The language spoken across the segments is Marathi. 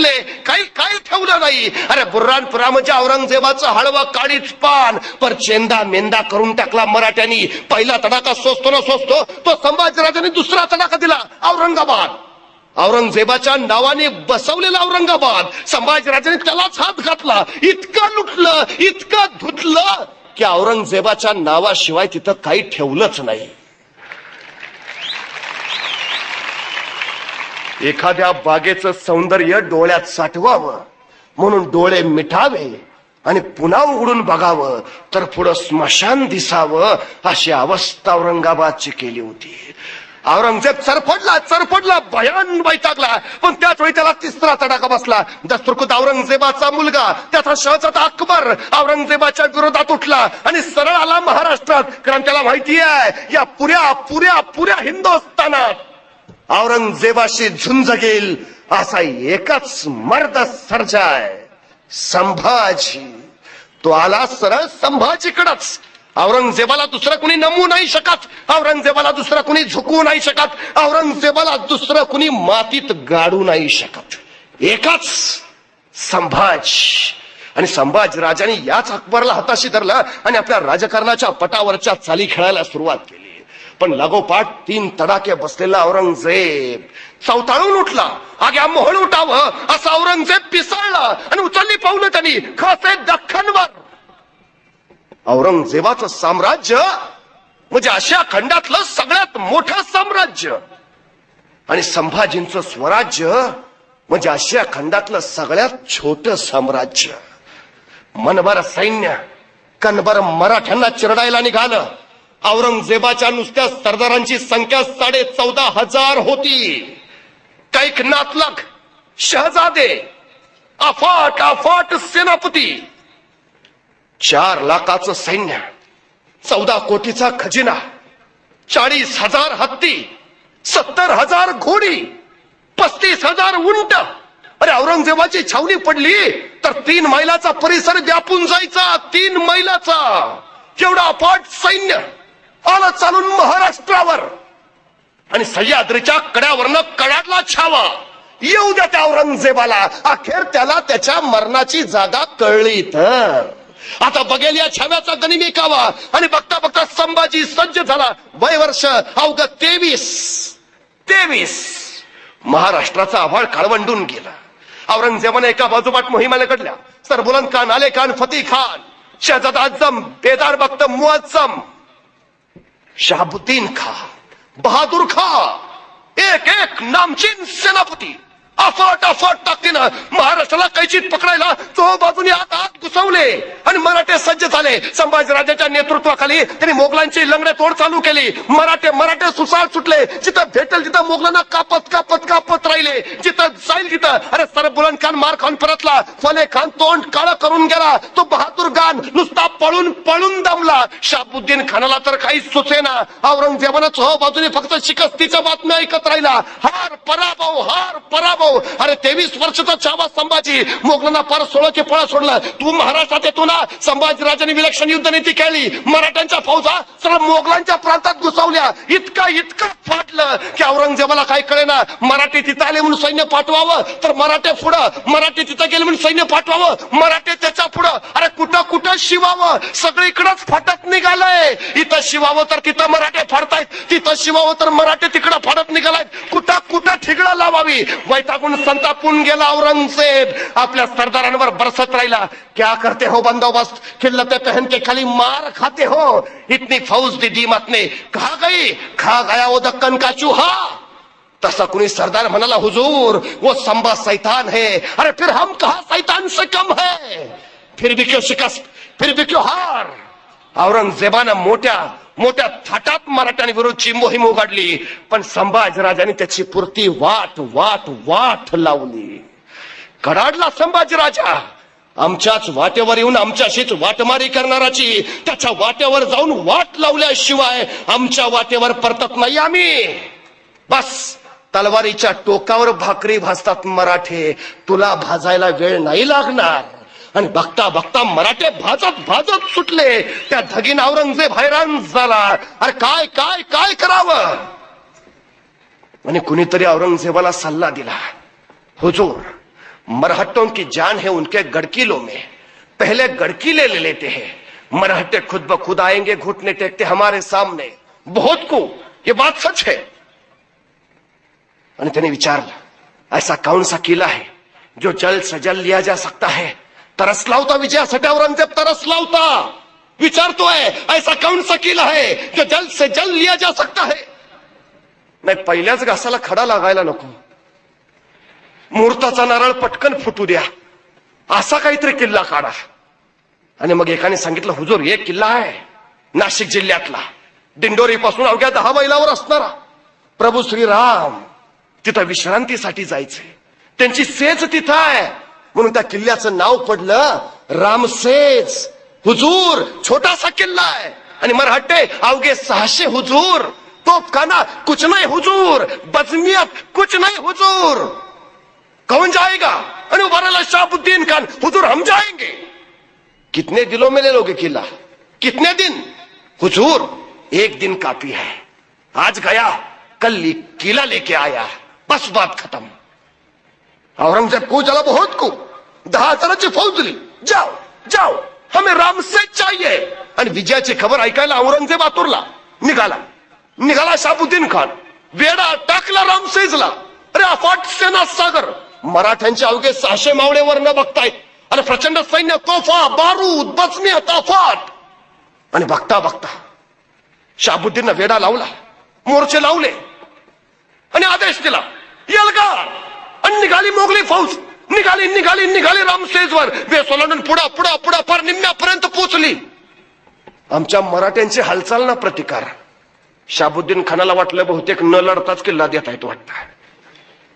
लुटले काही काही ठेवलं नाही. अरे बुर्रानपुरा म्हणजे औरंगजेबाचं हळवं काळीच पान. पर चेंदा मेंदा करून टाकला मराठ्यांनी. पहिला तडाखा सोसतो ना सोसतो तो संभाजीराजांनी दुसरा तडाखा दिला औरंगाबाद. औरंगजेबाच्या नावाने बसवलेला औरंगाबाद. संभाजीराजांनी त्यालाच हात घातला. इतकं लुटलं इतकं धुतलं की औरंगजेबाच्या नावाशिवाय तिथं काही ठेवलंच नाही. एखाद्या बागेचं सौंदर्य डोळ्यात साठवावं म्हणून डोळे मिठावे आणि पुन्हा उघडून बघावं तर पुढं स्मशान दिसावं अशी अवस्था औरंगाबादची केली होती. औरंगजेब चरफडला चरफडला भयान वैतागला. पण त्याच वेळी त्याला तिसरा तडाखा बसला. दस्तुरखुद औरंगजेबाचा मुलगा त्याचा शहजादा अकबर औरंगजेबाच्या विरोधात उठला आणि सरळ आला महाराष्ट्रात. कारण त्याला माहिती आहे या पुऱ्या पुऱ्या पुऱ्या हिंदुस्थानात. औरंगजेबाशी झुंज घेईल असा एकच मर्द सर्जाय. संभाजी तो आला सरळ संभाजीकडच. औरंगजेबाला दुसरं कुणी नमू नाही शकत औरंगजेबाला दुसरं कुणी झुकवू नाही शकत औरंगजेबाला दुसरं कुणी मातीत गाडू नाही शकत. एकच संभाज. आणि संभाजी राजाने याच अकबरला हाताशी धरलं आणि आपल्या राजकारणाच्या पटावरच्या चाली खेळायला सुरुवात केली. पण लागोपाठ तीन तडाके बसलेला औरंगजेब. चौताळून उठला. आग्या मोहळ उठावं असं औरंगजेब पिसळला आणि उचलली पाहुलं त्यांनी. खासे दख्खनवर. औरंगजेबाचं साम्राज्य म्हणजे आशिया खंडातलं सगळ्यात मोठं साम्राज्य. आणि संभाजींचं स्वराज्य म्हणजे आशिया खंडातलं सगळ्यात छोट साम्राज्य. मनभर सैन्य कनभर मराठ्यांना चिरडायला निघालं. औरंगजेबाच्या नुसत्या सरदारांची संख्या साडे चौदा हजार होती. कैक नातलक शहजादे अफाट अफाट सेनापती. चार लाखाचं सैन्य चौदा कोटीचा खजिना चाळीस हजार हत्ती सत्तर हजार घोडी पस्तीस हजार उंट. अरे औरंगजेबाची छावणी पडली तर तीन मैलाचा परिसर व्यापून जायचा तीन मैलाचा. एवढा अफाट सैन्य. आलं चालून महाराष्ट्रावर. आणि सह्याद्रीच्या कड्यावरनं कड्याला छावा. येऊ द्या त्या औरंगजेबाला. अखेर त्याला त्याच्या मरणाची जागा कळली तर आता बघेल या छाव्याचा गनिमिकावा आणि बघता बघता संभाजी सज्ज झाला. वय वर्ष अवघ तेवीस. तेवीस. महाराष्ट्राचा आभाळ काळवंडून गेला. औरंगजेबाने एका बाजूबाट मोहिमाला घडल्या. सरबुलंद खान आले खान फती खान. शहजाद आजम बेदार बख्त मुअज्जम शहाबुद्दीन खा बहादूर खा एक एक नामचीन सेनापती। अफाट अफाट ताकदीनं महाराष्ट्राला कैचीत पकडायला चोह बाजूने आत आत घुसवले. आणि मराठे सज्ज झाले. संभाजीराजाच्या नेतृत्वाखाली त्यांनी मोगलांची लंगडे तोड चालू केली. मराठे मराठे सुसाळ सुटले. जिथं भेटेल तिथं मोगलांना कापत कापत कापत राहिले. जिथं जाईल तिथं. अरे सर बुलंद खान मार खान परतला. फले खान तोंड काळ करून गेला. तो बहादूर गान नुसता पळून पळून दमला. शाबुद्दीन खानाला तर काही सुचेना. औरंगजेबानं चोह बाजूने फक्त शिकस्तीच्या बातम्या ऐकत राहिला. हार पराभव हार पराभव. हो. अरे तेवीस वर्षाचा छावा संभाजी. मोगलांना पार सोळा की पळा सोडला. तू महाराष्ट्रात येतो ना? संभाजीराजांनी विलक्षण युद्ध नीती केली. मराठ्यांच्या फौजा सरळ मोगलांच्या प्रांतात घुसवल्या. इतका इतका फाटलं की औरंगजेबाला काय कळेना. मराठी तिथं आले म्हणून सैन्य पाठवावं. तर मराठे पुढं. मराठी तिथं गेले म्हणून सैन्य पाठवावं. मराठे त्याच्या पुढं. अरे कुठं कुठं शिवावं? सगळीकडंच फाटत निघालंय. इथं शिवावं तर तिथं मराठे फाडतायत. तिथं शिवावं तर मराठे तिकडं फाडत निघालायत. कुठं कुठं ठिगळं लावावी? टाकून संतापून गेला औरंगजेब. आपल्या सरदारांवर बरसत राहिला. क्या करते हो बंदोबस्त? खिल्लते पहन के खाली मार खाते हो. इतनी फौज दी दीमत ने कहा गई? खा गया वो दक्कन का चूहा. तसा कुणी सरदार म्हणाला हुजूर वो संबा सैतान है. अरे फिर हम कहा सैतान से कम है? फिर भी क्यों शिकस्त? फिर भी क्यों हार? औरंगजेबानं मोठ्या मोठ्या थाटात मराठ्यांविरुद्धची मोहीम उघडली. पण संभाजीराजांनी त्याची पुरती वाट वाट वाट लावली. कडाडला संभाजीराजा आमच्याच वाटेवर येऊन आमच्याशीच वाटमारी करणाराची त्याच्या वाटेवर जाऊन वाट लावल्याशिवाय आमच्या वाटेवर परतत नाही आम्ही. बस तलवारीच्या टोकावर भाकरी भाजतात मराठे. तुला भाजायला वेळ नाही लागणार. आणि बघता मराठे भाजत भाजत सुटले. त्या धगीन औरंगज़ेब हैराण अरे काय औरंगजेबाला सल्ला दिला. हुजूर, मरहट्टों की जान है उनके गड़कीलों में. पहले गड़कीले ले लेते हैं. मरहट्टे खुद ब खुद आएँगे, घुटने टेकते हमारे सामने. बहुत को, ये बात सच है. आणि त्याने विचारलं ऐसा कौन सा किला है जो जल से जल लिया जा सकता है? तरसला होता विजयासाठी औरंगजेब तरसला होता विचारतोय ऐसा कौन सा किला है जो जल से जल्द लिया जा सकता है? नाही पहिल्याच घासाला खडा लागायला नको. मुहूर्ताचा नारळ पटकन फुटू द्या. असा काहीतरी किल्ला काढा. आणि मग एकाने सांगितलं हुजूर एक किल्ला आहे नाशिक जिल्ह्यातला. दिंडोरी पासून अवघ्या दहा मैलावर असणारा. प्रभू श्रीराम तिथं विश्रांतीसाठी जायचे. त्यांची सेज तिथं आहे. म्हणून त्या किल्ल्याचं नाव पडलं रामसेज हुजूर छोटासा किल्ला आहे. आणि मराठे अवघे सहाशे हुजूर. तोफखाना कुछ नाही हुजूर. बजमियत कुछ नाही हुजूर. कौन जाएगा? अरे उबारा शाहबुद्दीन खान हुजूर हम जाएंगे. कितने दिलों में ले लोगे किला कितने दिन? हुजूर एक दिन काफी है. आज गया कल किला लेके आया. बस बात खत्म. औरंगजेब को चला बहुत को। दहा हजाराची फौज दिली जाओ जाओ हमें रामसेज चाहिए। आणि विजयाची खबर ऐकायला औरंगजेब आतुरला। निघाला। निघाला शाबुद्दीन खान। वेडा टाकला रामसेजला अरे अफाट सेना सागर। मराठ्यांचे अवघे सहाशे मावळे वर्ण बघतायत। अरे प्रचंड सैन्य तोफा बारूद बचणी ताफाट आणि बघता बघता शाबुद्दीननं वेडा लावला मोर्चे लावले आणि आदेश दिला येलगा आणि निघाली मोगली फौज. निघाली निघाली निघाली रामसेजवर वेसोलांडून पुढा पुढा पुढा फार निम्म्यापर्यंत पोचली. आमच्या मराठ्यांची हालचाल ना प्रतिकार. शाबुद्दीन खानाला वाटलं बहुतेक न लढताच किल्ला देत आहेत वाटतं.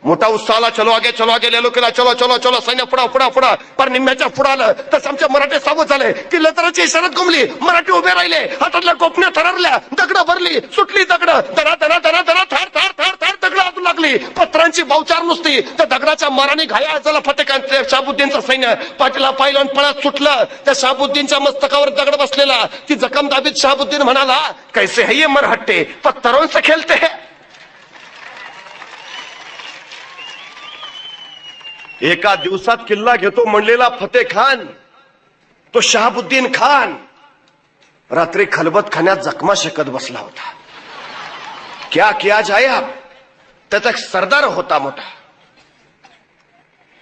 मोठा उत्साहला चलो आगे चलो आगे लेलो किला चलो चलो चलो सैन्य पुढा पुढा पुढा. पर निम्म्याच्या पुढा आलं. तसं आमच्या मराठे सावध झाले. किल्लेदाराची तराची इशारत घुमली. मराठी उभे राहिले. हातातल्या कोपण्या थररल्या. दगड भरली. सुटली दगड. धरा धरा धरा धरा. थार थार थार थार. दगड आतू लागली. दगडांची बावचार नुसती. त्या दगडाच्या माराने घाया झाला फतेकांचे शाबुद्दीनचं सैन्य पाठीला पाहिलं पळत सुटलं. त्या शाबुद्दीनच्या मस्तकावर दगड बसलेला. ती जखम दाबीत शाबुद्दीन म्हणाला कैसे है ये मरहट्टे? पत्थरों से खेलते हैं. एका दिवसात किल्ला घेतो म्हणलेला फते खान तो शहाबुद्दीन खान. रात्री खलबत खाण्यात जखमा शकत बसला होता. क्या किया जाए आप? त्याचा एक सरदार होता मोठा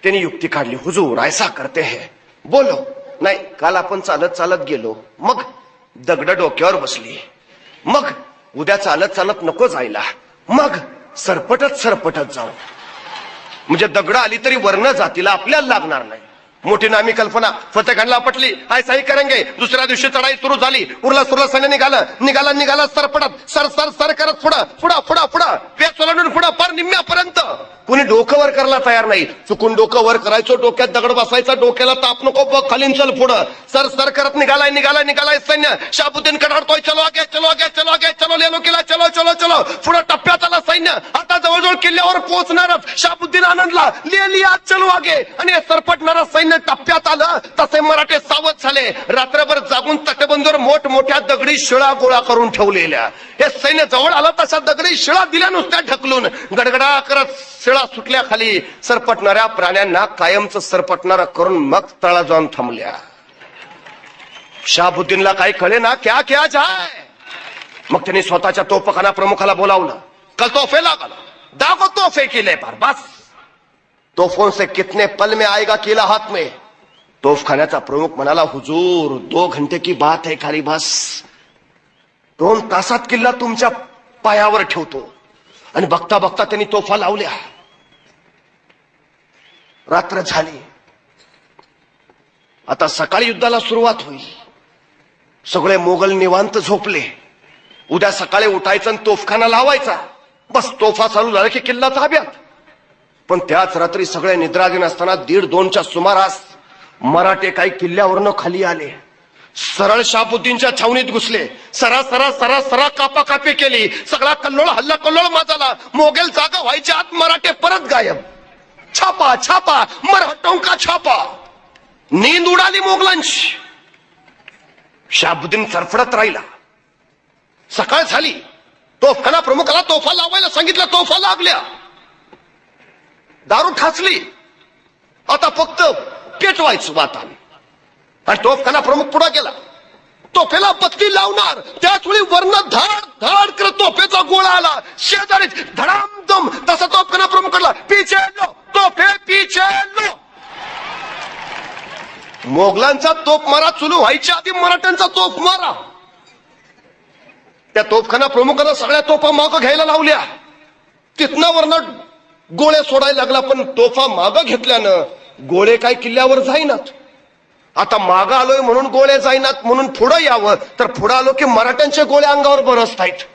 त्यांनी युक्ती काढली हुजूर ऐसा करते है. बोलो. नाही काल आपण चालत चालत गेलो. मग दगड डोक्यावर बसली. मग उद्या चालत चालत नको जायला. मग सरपटत सरपटत जाऊ. म्हणजे दगड आली तरी वर्ण जातीला आपल्याला लागणार नाही. मोठी नामी कल्पना. फतेखानला पटली. हाय साई करेंगे. दुसऱ्या दिवशी चढाई सुरू झाली. उरला सुरला सैन्य निघालं. निघाला निघाला सरपडत सर सर सर करत पुढं. पुढं पुढं पुढं. पेच ओलांडून पुढं पार निम्म्यापर्यंत. कुणी डोकं वर करायला तयार नाही. चुकून डोकं वर करायचो डोक्यात दगड बसायचा डोक्याला ताप नको बघ खालीन चल पुढं. सर सर करत निघालाय निघालाय निघालाय सैन्य. शाबुद्दीन कडाडतोय चलो आगे चलो आगे चलो आगे चलो लेलो केला चलो चलो चलो. पुढं टप्प्यात आला सैन्य. आता जवळजवळ किल्ल्यावर पोहोचणारच शाबुद्दीन आनंदला. ले लिया चलो आगे. आणि सरपटणारा सैन्य टप्प्यात आलं तसे मराठे सावध झाले. रात्रभर जागून तटबंदीवर मोठमोठ्या दगडी शिळा गोळा करून ठेवलेल्या. हे सैन्य जवळ आलं तशा दगडी शिळा दिल्या नुसत्या ढकलून. गडगडा करत शिळा सुटल्याखाली सरपटणाऱ्या प्राण्यांना कायमच सरपटणारा करून मग तळा जाऊन थांबल्या. शहाबुद्दीनला काही कळे ना क्या क्या जाय? मग त्यांनी स्वतःच्या तोफखाना प्रमुखाला बोलावलं. कल तोफे लागल. दाखव तोफे केले पर बस तोफों से कितने पल में आएगा किला हाथ में? तोफखान्याचा प्रमुख म्हणाला हुजूर दो घंटे की बात है खाली बस। दोन तासात किल्ला तुमच्या पायावर ठेवतो. आणि बघता बघता त्यांनी तोफा लावल्या. रात्र झाली. आता सकाळी युद्धाला सुरुवात होईल. सगळे मोगल निवांत झोपले. उद्या सकाळी उठायचं आणि तोफखाना लावायचा. बस तोफा चालू झाला की किल्ला ताब्यात. पण त्याच रात्री सगळे निद्राधीन असताना दीड दोनच्या सुमारास मराठे काही किल्ल्यावरनं खाली आले. सरळ शाबुद्दीनच्या छावणीत घुसले. सरा सरा सरा सरा कापा कापी केली. सगळा कल्लोळ हल्ला कल्लोळ माजाला. मोगेल जागा व्हायच्या आत मराठे परत गायब. छापा छापा मराठों का छापा. नींद उडाली मोगलांची. शाबुद्दीन सरफडत राहिला. सकाळ झाली. तोफखाना प्रमुखाला तोफा लावायला सांगितलं तोफा लागल्या. दारू ठाचली आता फक्त पेटवायचं वाताने आणि तोफखाना प्रमुख पुढे गेला. तोफेला बत्ती लावणार. त्याच वेळी वर्ण धाड धाड करत तोफेचा गोळा आला. शेजारी धडाम दम तसा तोफखाना प्रमुखाला पिचे लो तोफे पिचे लो मोगलांचा तोफ मारा चुलू व्हायच्या आधी मराठ्यांचा तोफ मारा. त्या तोफखाना प्रमुखाला सगळ्या तोफा मागं घ्यायला लावल्या. तिथनं वर्ण गोळे सोडायला लागला पण तोफा मागं घेतल्यानं गोळे काय किल्ल्यावर जाईनात. आता मागं आलोय म्हणून गोळे जाईनात म्हणून पुढं यावं. तर पुढं आलो की मराठ्यांचे गोळे अंगावर बरसत आहेत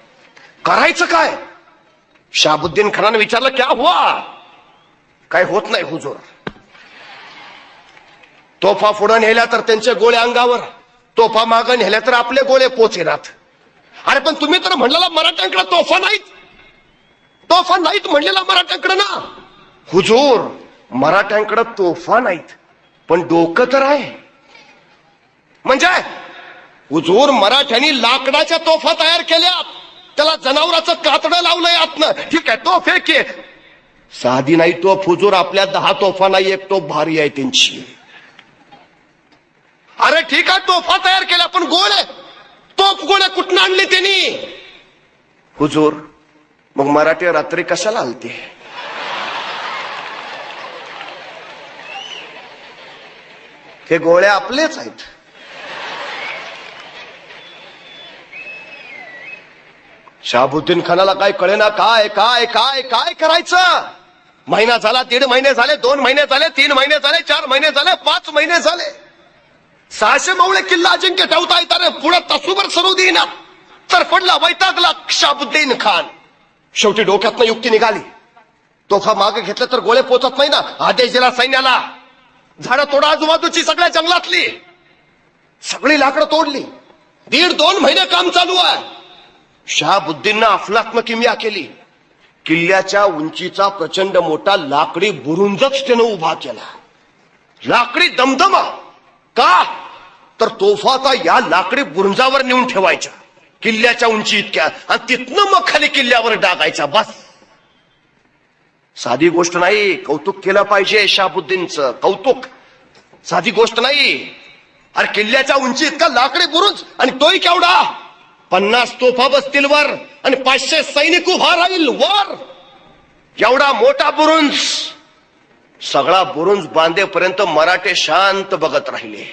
करायचं काय? शाबुद्दीन खानानं विचारलं क्या हुआ? काय होत नाही हुजूर. तोफा पुढं नेल्या तर त्यांचे गोळे अंगावर तोफा मागं नेल्या तर आपले गोळे पोचेनात. अरे पण तुम्ही तर म्हणलेला मराठ्यांकडे तोफा नाहीत. तोफा नाहीत म्हणलेला मराठ्यांकडे ना हुजूर मराठ्यांकडे तोफा नाहीत. पण डोकं तर आहे. म्हणजे हुजूर मराठ्यांनी लाकडाच्या तोफा तयार केल्या. त्याला जनावराचं कातडं लावलंय आतनं. ठीक आहे तोफ एक आहे. साधी नाही तोफ हुजूर आपल्या दहा तोफा नाही एक तोफ भारी आहे त्यांची. अरे ठीक आहे तोफा तयार केल्या पण गोळे तोफ गोळ्या कुठनं आणली त्यांनी? हुजूर मग मराठी रात्री कशाला हलते? हे गोळ्या आपलेच आहेत. शाहबुद्दीन खानाला काय कळेना? काय काय काय काय करायचं? महिना झाला दीड महिने झाले दोन महिने झाले तीन महिने झाले चार महिने झाले पाच महिने झाले. सहाशे मवळे किल्ला अजिंक्य ठेवता येताना पुढे तसूभर सरू देईना तर पडला वैतागला शाबुद्दीन खान शेवटी डोक्यातनं युक्ती निघाली. तोफा मागे घेतलं तर गोळे पोचत नाही ना आदेश दिला सैन्याला. झाडं तोडा आजूबाजूची सगळ्या जंगलातली. सगळी लाकडं तोडली. दीड दोन महिने काम चालू आहे. शहाबुद्दीननं अफलात्म किमया केली. किल्ल्याच्या उंचीचा प्रचंड मोठा लाकडी बुरुंजच त्यानं उभा केला. लाकडी दमदमा. का? तर तोफाचा या लाकडी बुरुंजावर नेऊन ठेवायच्या. किल्ल्याच्या उंची इतक्या. आणि तिथनं मग खाली किल्ल्यावर डागायचा बस. साधी गोष्ट नाही कौतुक केलं पाहिजे शाबुद्दीनचं कौतुक. साधी गोष्ट नाही. अरे किल्ल्याच्या उंची इतका लाकडी बुरुज आणि तोही केवढा? पन्नास तोफा बसतील वर आणि पाचशे सैनिक उभा राहील वर. एवढा मोठा बुरुंज. सगळा बुरुंज बांधेपर्यंत मराठे शांत बघत राहिले.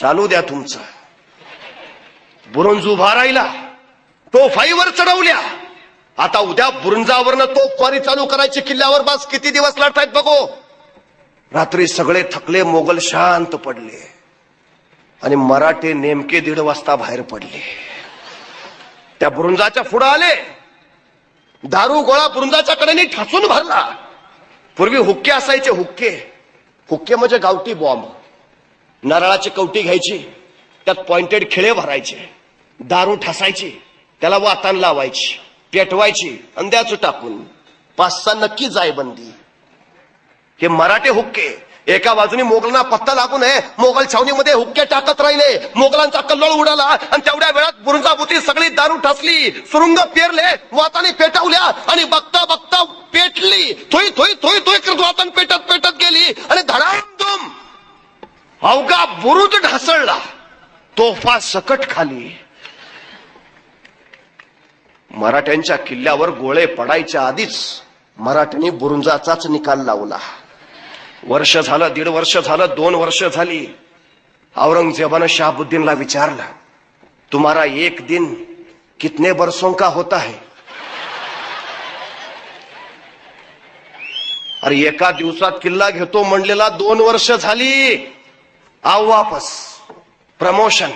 चालू द्या तुमचं. बुरुंज उभा राहिला. तोफाईवर चढवल्या. आता उद्या बुरुंजावरनं क्वारी चालू करायची किल्ल्यावर बस. किती दिवस लढतायत बघो. रात्री सगळे थकले मोगल शांत पडले. आणि मराठे नेमके दीड वाजता बाहेर पडले. त्या बुरुंजाच्या पुढे आले. दारू गोळा बुरुंजाच्या कडेने ठासून भरला. पूर्वी हुक्के असायचे हुक्के. हुक्के म्हणजे गावठी बॉम्ब नारळाची कवटी घ्यायची. त्यात पॉइंटेड खिळे भरायचे दारू ठसायची त्याला वातान लावायची पेटवायची आणि द्याचं टाकून पाच सहा नक्की जायबंदी. हे मराठे हुक्के एका बाजूने मोगलांना पत्ता लागू नये मोगल छावणीमध्ये हुक्के टाकत राहिले मोगलांचा कल्लोळ उडाला आणि तेवढ्या वेळात बुरुंजाभोवती सगळी दारू ठसली सुरुंग पेरले वाताने पेटवल्या आणि बघता बघता पेटली थोई थोई थोई थोई करत वातान पेटत पेटत गेली आणि धडाम अवघा बुरुज ढासळला. तोफा सकट खाली. मराठ्यांच्या किल्ल्यावर गोळे पडायच्या आधीच मराठ्यांनी बुरुंजाचाच निकाल लावला. वर्ष झालं दीड वर्ष झालं दोन वर्ष झाली. औरंगजेबानं शहाबुद्दीनला विचारलं तुम्हारा एक दिन कितने बरसों का होता है? अरे एका दिवसात किल्ला घेतो म्हणलेला दोन वर्ष झाली. आव वापस. प्रमोशन.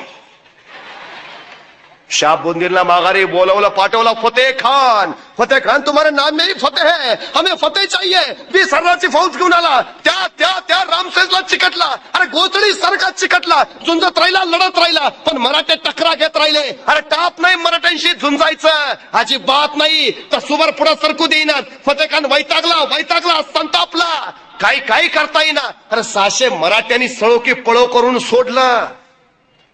शाहबुद्दीनला माघारी बोलवलं पाठवलं फतेह खान. फतेह खान तुम्हारे नाम में ही फतेह है. हमें फतेह चाहिए. वीस हजाराची फौज घेऊन आला. त्या त्या त्या रामसेजला चिकटला. अरे गोचडी सारखा चिकटला. झुंजत राहिला लढत राहिला. पण मराठे टकरा घेत राहिले. अरे टाप नाही मराठ्यांशी झुंजायचं. अजिबात नाही. तर सुवर पुढे सरकू देईना. फतेह खान वैतागला वैतागला संतापला. काही काही करता येईना? अरे सहाशे मराठ्यांनी सळो की पळो करून सोडलं.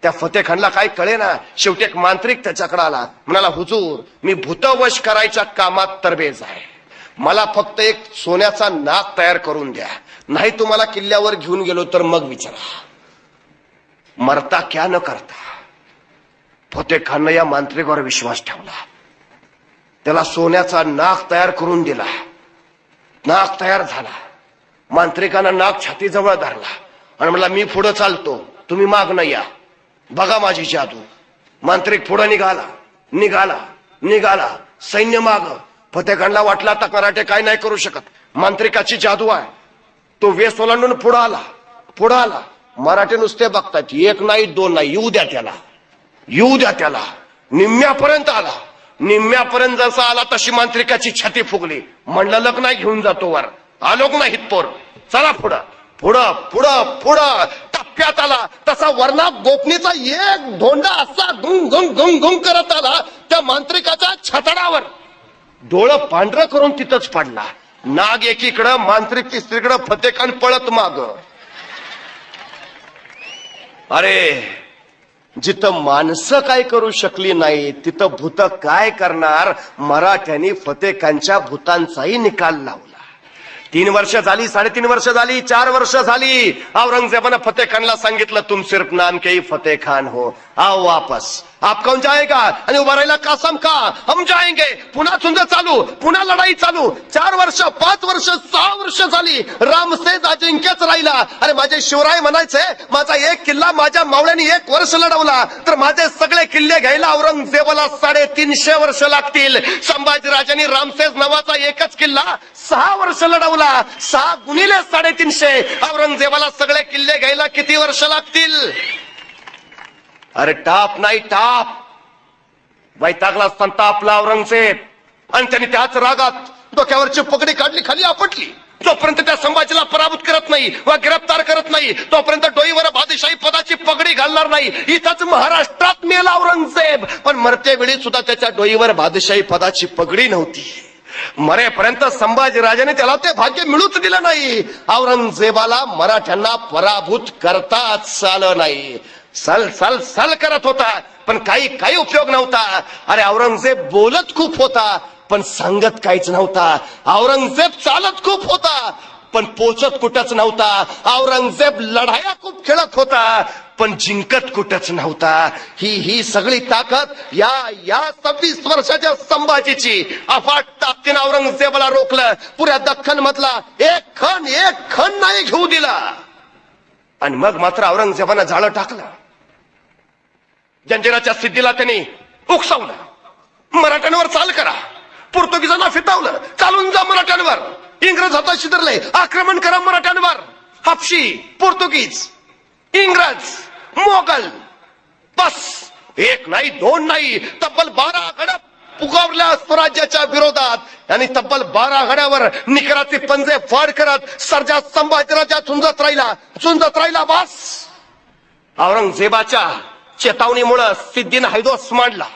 त्या फतेह खानला काय कळे ना शेवटी एक मांत्रिक त्याच्याकडे आला. म्हणाला हुजूर मी भूतवश करायच्या कामात तरबेज आहे. मला फक्त एक सोन्याचा नाक तयार करून द्या. नाही तुम्हाला किल्ल्यावर घेऊन गेलो तर मग विचारा. मरता क्या न करता. फतेह खाननं या मांत्रिकावर विश्वास ठेवला. त्याला सोन्याचा नाक तयार करून दिला. नाक तयार झाला. मांत्रिकानं नाक छातीजवळ धरला. आणि म्हणला मी पुढं चालतो. तुम्ही माग न या. बघा माझी जादू. मांत्रिक पुढं निघाला. निघाला. निघाला. सैन्य माग. फतेखानला वाटला आता कराटे काय नाही करू शकत. मांत्रिकाची जादू आहे. तो वेस ओलांडून पुढं आला. पुढं आला. मराठी नुसते बघतात. एक नाही दोन नाही. येऊ द्या त्याला. येऊ द्या त्याला. निम्म्यापर्यंत आला. निम्म्यापर्यंत जसा आला तशी मांत्रिकाची छाती फुगली. म्हणलं लग्न नाही घेऊन जातो वर. आलोक नाही पोर. चला पुढं. पुढं पुढं पुढं. टप्प्यात आला. तसा वर्णा गोपनीचा एक धोंडा असा गुंग गुंग गुंग गुंग करत आला त्या मांत्रिकाच्या छतडावर डोळं पांढरं करून तिथंच पडला. नाग एकीकडं मांत्रिक तिसरीकडं फतेखान पळत माग. अरे जिथं माणसं काय करू शकली नाही तिथं भूत काय करणार? मराठ्यांनी फतेखानच्या भूतांचाही निकाल लावला. तीन वर्ष झाली साडेतीन वर्ष झाली चार वर्ष झाली. औरंगजेबानं फतेह खानला सांगितलं तुम सिर्फ नाम के ही फतेह खान हो. आओ वापस। आप कौन जाएगा? आणि उभा राहिला कासम का? हम जाएंगे। पुन्हा झुंज चालू पुन्हा लढाई चालू। चार वर्ष पाच वर्ष सहा वर्ष झाली। रामसेज अजिंक्यच राहिला। अरे माझे शिवराय म्हणायचे माझा एक किल्ला माझ्या मावळ्याने एक वर्ष लढवला. तर माझे सगळे किल्ले घ्यायला औरंगजेबाला साडेतीनशे वर्ष लागतील. संभाजीराजांनी रामसेज नावाचा एकच किल्ला सहा वर्ष लढवला. सहा गुणिले साडेतीनशे. औरंगजेबाला सगळे किल्ले घ्यायला किती वर्ष लागतील? अरे टाप नाही टाप. वैतागला संतापला औरंगजेब. आणि त्यांनी त्याच रागात डोक्यावरची पगडी काढली खाली आपटली. जोपर्यंत त्या संभाजीला पराभूत करत नाही व गिरफ्तार करत नाही तोपर्यंत डोईवर बादशाही पदाची पगडी घालणार नाही. इथंच महाराष्ट्रात मेला औरंगजेब. पण मरते वेळी सुद्धा त्याच्या डोईवर बादशाही पदाची पगडी नव्हती. मरेपर्यंत संभाजीराजाने त्याला ते भाग्य मिळूच दिलं नाही. औरंगजेबाला मराठ्यांना पराभूत करताच आलं नाही. सल सल सल करत होता पण काही काही उपयोग नव्हता. अरे औरंगजेब बोलत खूप होता पण सांगत काहीच नव्हता. औरंगजेब चालत खूप होता पण पोचत कुठंच नव्हता. औरंगजेब लढाया खूप खेळत होता पण जिंकत कुठंच नव्हता. ही ही सगळी ताकद या या सव्वीस वर्षाच्या संभाजीची अफाट ताकदीनं औरंगजेबाला रोखलं. पुऱ्या दख्खन मधला एक खण एक खण नाही घेऊ दिला. आणि मग मात्र औरंगजेबानं झाडं टाकलं. जंजिराच्या सिद्धीला त्यांनी उकसावलं. मराठ्यांवर चाल करा. पोर्तुगीजांना फितावलं. चालून जा मराठ्यांवर. इंग्रज हातात शिदरले. आक्रमण करा मराठ्यांवर. हापशी पोर्तुगीज इंग्रज मोगल. बस. एक नाही दोन नाही. तब्बल बारा गडा पुकारल्या स्वराज्याच्या विरोधात. आणि तब्बल बारा गड्यावर निकराचे पंजे फाड करत सर्जा संभाजीराजा झुंजत राहिला. झुंजत राहिला बस. औरंगजेबाच्या चेतावणीमुळं सिद्धीनं हैदोस मांडला.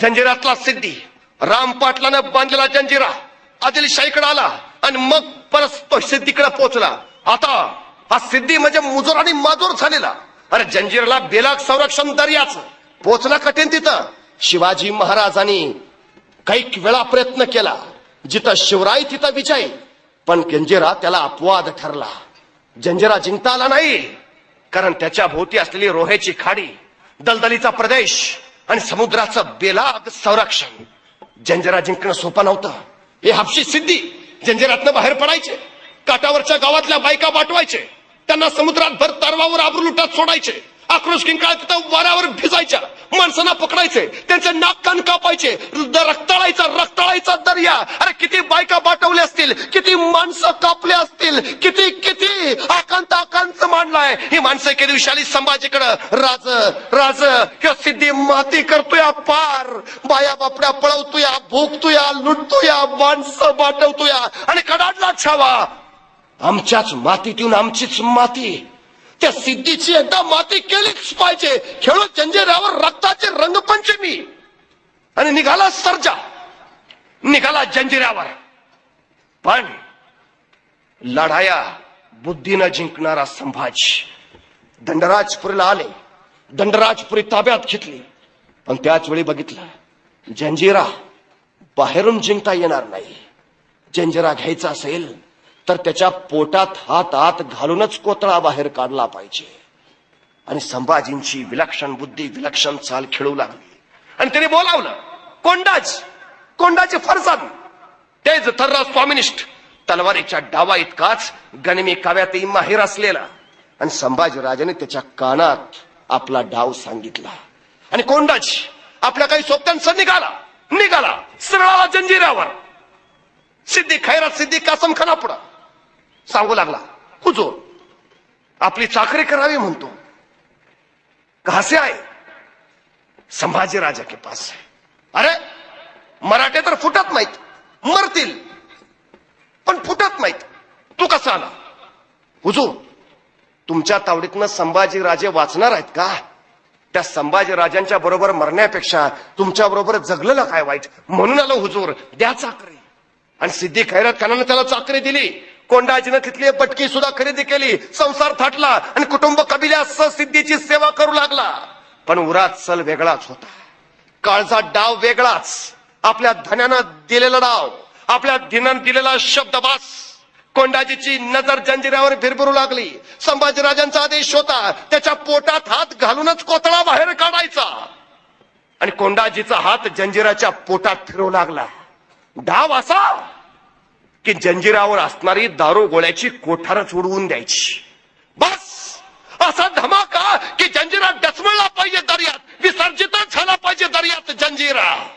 जंजिरातला सिद्धी राम पाटलानं बांधलेला जंजिरा आदिलशाहीकडे आला आणि मग परत तो सिद्धीकडे पोहोचला. आता हा सिद्धी म्हणजे मुजोर आणि माजोर झालेला. अरे जंजिराला बेलाक संरक्षण दर्याच पोचणं कठीण तिथं. शिवाजी महाराजांनी काही वेळा प्रयत्न केला. जिथं शिवराय तिथं विजय. पण जंजिरा त्याला अपवाद ठरला. जंजिरा जिंकता आला नाही. कारण त्याच्या भोवती असलेली रोहेची खाडी दलदलीचा प्रदेश आणि समुद्राचं बेलाग संरक्षण. जंजिरा जिंकणं सोपं नव्हतं. हे हापशी सिद्धी जंजिरातनं बाहेर पडायचे. काठावरच्या गावातल्या बायका वाटवायचे. त्यांना समुद्रात भर तरवावर आबरू लुटात सोडायचे. आक्रोश किंकाळ तिथं वाऱ्यावर भिजायच्या. माणसांना पकडायचे. त्यांचे नाक कान कापायचे. रक्तळायचा रक्ताळायचा रक्ताळायचा दर्या. अरे किती बायका पाठवल्या असतील. किती माणसं कापले असतील. किती किती आकांत आकांत मांडलाय. ही माणसं एके दिवशी आली संभाजीकडं. राज राज किंवा सिद्धी माती करतोय पार. बाया बापड्या पळवतोया भोगतोया लुटतोया माणसं बाटवतोया. आणि कडाडला छावा. आमच्याच मातीतून आमचीच माती. त्या सिद्धीची एकदा माती केलीच पाहिजे. खेळू जंजिरावर रक्ताची रंगपंचमी आणि निघाला सर्जा. निघाला जंजिरावर. पण लढाया बुद्धीनं जिंकणारा संभाजी. दंडराजपुरीला आले. दंडराजपुरी ताब्यात घेतली. पण त्याच वेळी बघितलं जंजिरा बाहेरून जिंकता येणार नाही. जंजिरा घ्यायचा असेल तर त्याच्या पोटात हात आत घालूनच कोतळा बाहेर काढला पाहिजे. आणि संभाजींची विलक्षण बुद्धी विलक्षण चाल खेळू लागली. आणि त्याने बोलावलं कोंडाज कोंडाचे फरसान तेज थर्रा स्वामिनिष्ठ तलवारीच्या डावा इतकाच गणमी काव्यातही माहीर असलेला. आणि संभाजीराजाने त्याच्या कानात आपला डाव सांगितला. आणि कोंडाज आपल्या काही सोबत्यांचा निघाला निघाला सरळाला जंजिरावर सिद्धी खैरात सिद्धी कासम खाना पुढं सांगू लागला हुजूर आपली चाकरी करावी म्हणतो. कहा आहे. संभाजीराजा संभाजी राजा के पास अरे मराठे तर फुटत नाहीत. मरतील. पण फुटत नाहीत. तू कसा आला? हुजूर तुमच्या तावडीतनं संभाजी राजे वाचणार आहेत का? त्या संभाजी राजांच्या बरोबर मरण्यापेक्षा तुमच्या बरोबर जगलेलं काय वाईट? म्हणून आलो हुजूर. द्या चाकरी. आणि सिद्धी खैरत खानानं त्याला चाकरी दिली. कोंडाजीनं तिथली पटकी सुद्धा खरेदी केली संसार थाटला आणि कुटुंब कबिल्या सिद्धीची सेवा करू लागला. पण उरात सल वेगळाच होता. काळचा डाव वेगळाच. आपल्या धन्यानं दिलेला डाव आपल्या दिनानं दिलेला शब्दबास कोंडाजीची नजर जंजिरावर भिरभिरू लागली. संभाजीराजांचा आदेश होता त्याच्या पोटात हात घालूनच कोतळा बाहेर काढायचा. आणि कोंडाजीचा हात जंजिराच्या पोटात फिरू लागला. डाव असा! की जंजिरावर असणारी दारू गोळ्याची कोठारच उडवून द्यायची. बस! असा धमाका की जंजिरा डचमळला पाहिजे दर्यात विसर्जितच झाला पाहिजे दर्यात जंजिरा.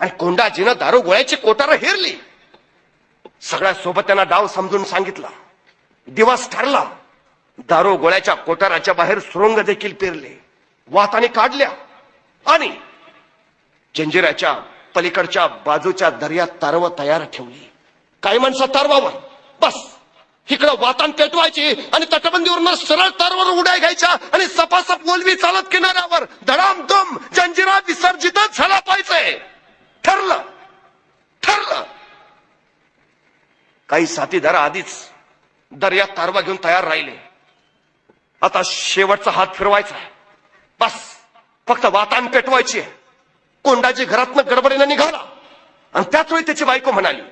आणि कोंडाजीनं दारू गोळ्याची कोठार हेरली. सगळ्या सोबत त्यांना डाव समजून सांगितला. दिवस ठरला. दारू गोळ्याच्या कोठाराच्या बाहेर सुरुंग देखील पेरले. वाताने काढल्या. आणि जंजिराच्या पलीकडच्या बाजूच्या दर्यात तारव तयार ठेवली. काही माणसं तरवावर. बस. इकडं वातान पेटवायची आणि तटबंदीवरून सरळ तरवर उड्या घ्यायच्या आणि सपासप बोलवी चालत किनाऱ्यावर धडाम दम जंजिरा विसर्जितच झाला पाहिजे. ठरलं. ठरलं. काही साथीदार आधीच दर्यात तारवा घेऊन तयार राहिले. आता शेवटचा हात फिरवायचा आहे. बस. फक्त वातान पेटवायची कोंडाजी घरातनं गडबडीनं निघाला. आणि त्याच वेळी त्याची बायको म्हणाली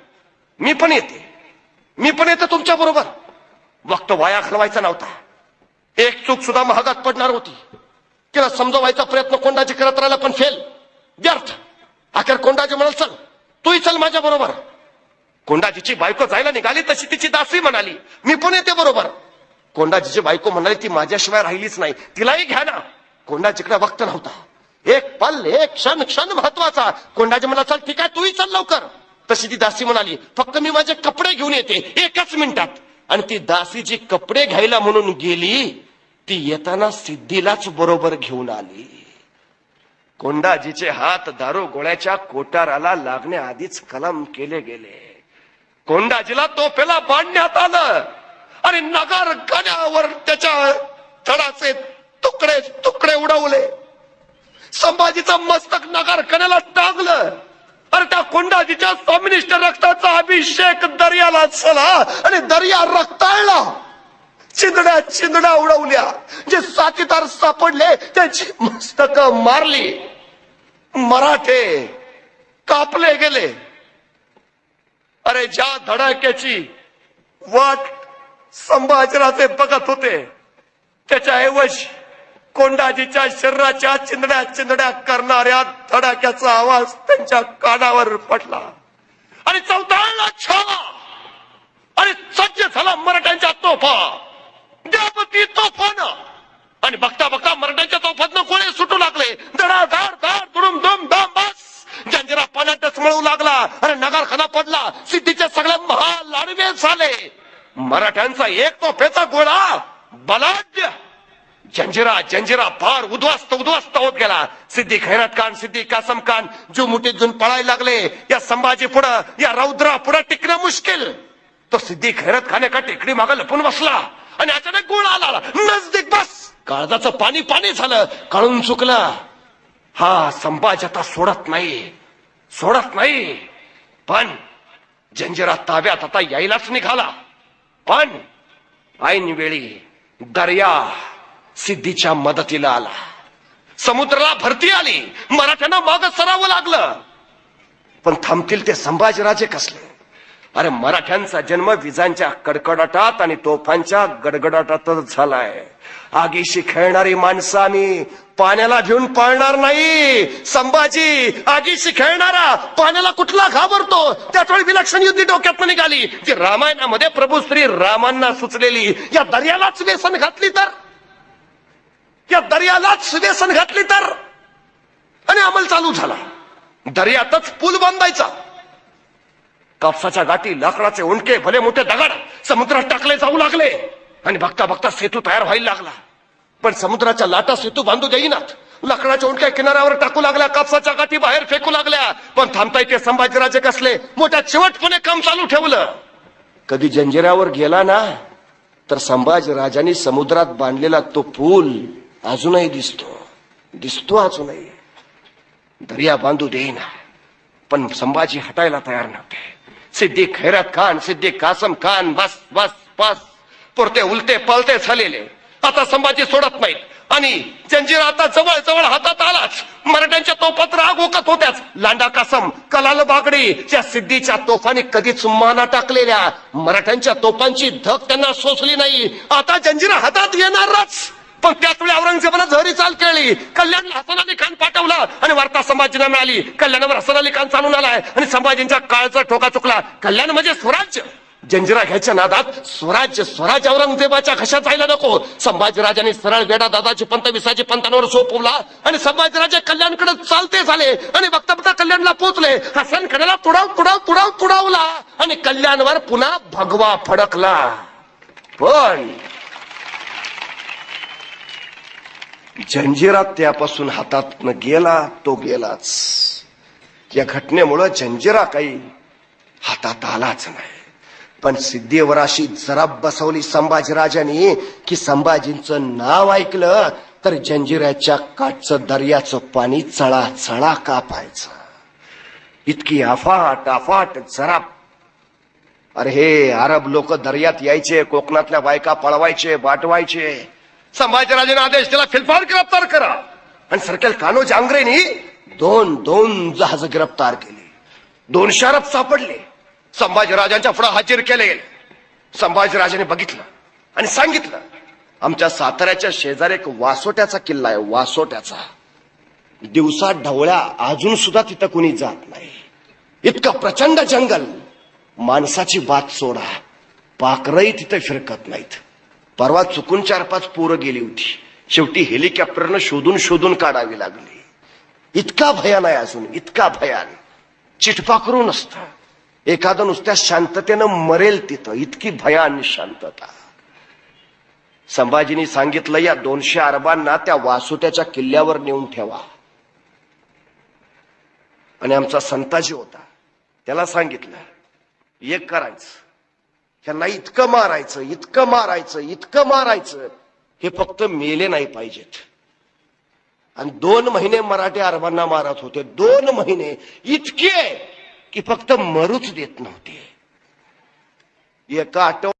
मी पण येते. मी पण येते तुमच्या बरोबर. वक्त वाया घालवायचा नव्हता. एक चूक सुद्धा महागात पडणार होती. तिला समजवायचा प्रयत्न कोंडाजी करत राहिला पण फेल. व्यर्थ. अखेर कोंडाजी म्हणाल चल तूही चल माझ्या बरोबर. कोंडाजीची बायको जायला निघाली तशी तिची दासी म्हणाली. मी पण येते बरोबर. कोंडाजीची बायको म्हणाली ती माझ्याशिवाय राहिलीच नाही. तिलाही घ्या ना. कोंडाजीकडे वक्त नव्हता. एक पल एक क्षण क्षण महत्त्वाचा. कोंडाजी म्हणला चल ठीक आहे तूही चल लवकर. तशी ती दासी म्हणाली फक्त मी माझे कपडे घेऊन येते एकाच मिनिटात. आणि ती दासी जी कपडे घ्यायला म्हणून गेली ती येताना सिद्धीलाच बरोबर घेऊन आली. कोंडाजीचे हात दारू गोळ्याच्या कोटाराला लागण्याआधीच कलम केले गेले. कोंडाजीला तोफेला बांधण्यात आलं. आणि नगर गण्यावर त्याच्या थडाचे तुकडे तुकडे उडवले. संभाजीचं मस्तक नगर कण्याला टांगलं. अरे त्या कोंडाजीच्या स्वामिनिष्ठ रक्ताचा अभिषेक दर्याला चला आणि दर्या रक्ताळला. चिंदड्या चिंदड्या उडवल्या. जे साथीदार सापडले त्याची मस्तक मारली. मराठे कापले गेले. अरे ज्या धडाक्याची वाट संभाजीराजे बघत होते त्याच्याऐवजी कोंडाजीच्या शरीराच्या चिंदड्या चिंदड्या करणाऱ्या धडाक्याचा आवाज त्यांच्या कानावर पडला. आणि चौथाळला छावा आणि सज्ज झाला मराठ्यांच्या तोफा द्यापती तोफान. आणि बघता बघता मराठ्यांच्या तोफातनं गोळे सुटू लागले. धडा धाड धाड दुडुम दुम दाम बस. जंजिरा पाण्यात डचमळू लागला. आणि नगारखाना पडला. सिद्धीचे सगळे महा लाडवे झाले. मराठ्यांचा एक तोफेचा गोळा बलाढ्य. जंजिरा जंजिरा फार उद्ध्वस्त उद्ध्वस्त होत गेला. सिद्धी खैरत खान सिद्धी कासम खान जो मुठीत घेऊन पळायला लागले या संभाजी पुढं या रौद्रा पुढं टिकणं मुश्किल. तो सिद्धी खैरत खान एका टेकडी मागे लपून बसला आणि अचानक गोळ आला. नजदीक बस. काळजाचं पाणी पाणी झालं. कळून चुकलं. हा संभाजी आता सोडत नाही. सोडत नाही. पण जंजिरा ताब्यात आता यायलाच निघाला. पण ऐन वेळी दर्या सिद्धीच्या मदतीला आला. समुद्राला भरती आली. मराठ्यांना माग सरावं लागलं. पण थांबतील ते संभाजीराजे कसले? अरे मराठ्यांचा जन्म विजांच्या कडकडाटात आणि तोफांच्या गडगडाटातच झालाय. आगीशी खेळणारी माणसं आम्ही पाण्याला घेऊन पाळणार नाही. संभाजी आगीशी खेळणारा पाण्याला कुठला घाबरतो? त्याच वेळी विलक्षण युद्धी डोक्यात निघाली. जी रामायणामध्ये प्रभू श्री रामांना सुचलेली या दर्यालाच व्यसन घातली तर? या दर्यालाच व्यसन घातली तर? आणि अमल चालू झाला. दर्यातच पूल बांधायचा. कापसाच्या गाठी लाकडाचे उंडके भले मोठे दगड समुद्रात टाकले जाऊ लागले. आणि बघता बघता सेतू तयार व्हायला लागला. पण समुद्राच्या लाटा सेतू बांधू देईनात. लाकडाच्या उंडक्या किनाऱ्यावर टाकू लागल्या कापसाच्या गाठी बाहेर फेकू लागल्या. पण थांबता येते संभाजीराजे कसले? मोठ्या चिवटपणे काम चालू ठेवलं. कधी जंजिऱ्यावर गेला ना तर संभाजीराजांनी समुद्रात बांधलेला तो पूल अजूनही दिसतो. दिसतो अजूनही. दर्या बांधू देईना. पण संभाजी हटायला तयार नव्हते. सिद्धी खैरत खान सिद्धी कासम खान बस बस बस. पुरते उलते पलते झालेले. आता संभाजी सोडत नाहीत. आणि जंजीर आता जवळ जवळ हातात आलाच. मराठ्यांच्या तोफात राग ओकत होत्याच. लांडा कासम कलाल बागडी त्या सिद्धीच्या तोफाने कधीच माना टाकलेल्या मराठ्यांच्या तोफांची धक त्यांना सोसली नाही. आता जंजीरा हातात येणारच. पण त्याच वेळी औरंगजेबाला झहरी चाल केली कल्याण हसन अली खान पाठवला आणि वार्ता संभाजीला मिळाली. कल्याणावर हसन अली खान चालून आलाय आणि संभाजींच्या काळचा ठोका चुकला. कल्याण म्हणजे स्वराज्य. जंजिरा घ्यायच्या नादात स्वराज्य स्वराज औरंगजेबाच्या घशात जायला नको. संभाजीराजांनी सरळ वेडा दादाची पंत विसाजी पंतांवर सोपवला आणि संभाजीराजे कल्याणकडे चालते झाले आणि बघता बघता कल्याणला पोहोचले. हसन खानाला तुडाव तुडाव तुडाव तुडावला आणि कल्याणवर पुन्हा भगवा फडकला. पण जंजिरा त्यापासून हातात गेला तो गेलाच. या घटनेमुळं जंजिरा काही हातात आलाच नाही. पण सिद्धेवराशी जराब बसवली संभाजीराजांनी की संभाजींचं नाव ऐकलं तर जंजिराच्या काठचं दर्याचं पाणी चळा चळा कापायचं. इतकी अफाट अफाट जराब अरे हे अरब लोक दर्यात यायचे कोकणातल्या बायका पळवायचे वाटवायचे. संभाजीराजेने आदेश दिला फिल्फार गिरफ्तार करा. आणि सरकेल कानोज आंग्रेनी दोन दोन जहाज गिरफ्तार केली. दोन शरब सापडले. संभाजीराजांच्या पुढे हाजीर केले गेले. संभाजीराजाने बघितलं आणि सांगितलं आमच्या साताऱ्याच्या शेजारी एक वासोट्याचा किल्ला आहे वासोट्याचा. दिवसा ढवळ्या अजून सुद्धा तिथं कुणी जात नाही. इतकं प्रचंड जंगल. माणसाची बात सोडा. पाखरही तिथे फिरकत नाहीत. परवा चुकून चार पाच पोरं गेली होती. शेवटी हेलिकॉप्टरनं शोधून शोधून काढावी लागली. इतका भयान आहे अजून इतका भयान. चिटपाकरू नसतं. एखादं नुसत्या शांततेनं मरेल तिथं इतकी भयान शांतता. संभाजीनी सांगितलं या दोनशे अरबांना त्या वासुट्याच्या किल्ल्यावर नेऊन ठेवा. आणि आमचा संताजी होता. त्याला सांगितलं एक करायचं. ह्यांना इतकं मारायचं इतकं मारायचं इतकं मारायचं हे फक्त मेले नाही पाहिजेत. आणि दोन महिने मराठी अरबांना मारत होते. दोन महिने इतके की फक्त मरूच देत नव्हते. एका आठव